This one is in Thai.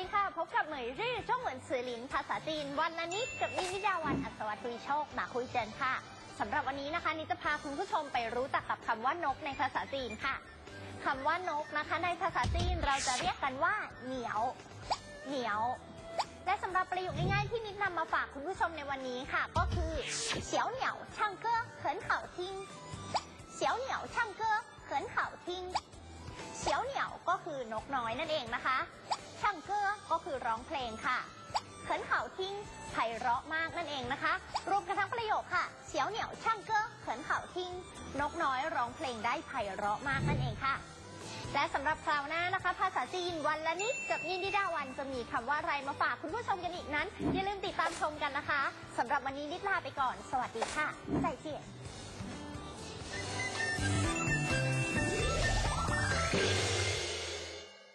ดีค่ะ พบกับเหมยรี่ช่องเหมือนสื่อหลินภาษาจีน วันละนิดกับนินิดาวันอัศวทุยโชคมาคุยเจนค่ะสำหรับวันนี้นะคะนิจะพาคุณผู้ชมไปรู้จักกับคำว่านกในภาษาจีนค่ะคำว่านกนะคะ ในภาษาจีนเราจะเรียกกันว่า เหนียว เหนียว และสำหรับประโยคง่ายๆที่นิดนำมาฝากคุณผู้ชมในวันนี้ค่ะ ก็คือเฉียวเหนียวช่างเก้อเขินเข่าทิ้งเฉียวเหนียวช่างเก้อเขินเข่าทิ้งเฉียวเหนียวก็คือนกน้อยนั่นเองนะคะ คือร้องเพลงค่ะเขินเข่าทิ้งไพเราะมากนั่นเองนะคะ รวมกันทั้งประโยคค่ะเฉียวเหนียวช่างเก้อเขินเข่าทิ้ง นกน้อยร้องเพลงได้ไพเราะมากนั่นเองค่ะ และสำหรับคราวหน้านะคะ ภาษาจีนวันละนิดกับนินดิดาวันจะมีคำว่าอะไรมาฝากคุณผู้ชมกันอีกนั้น อย่าลืมติดตามชมกันนะคะสำหรับวันนี้นิดลาไปก่อน สวัสดีค่ะใจเจียน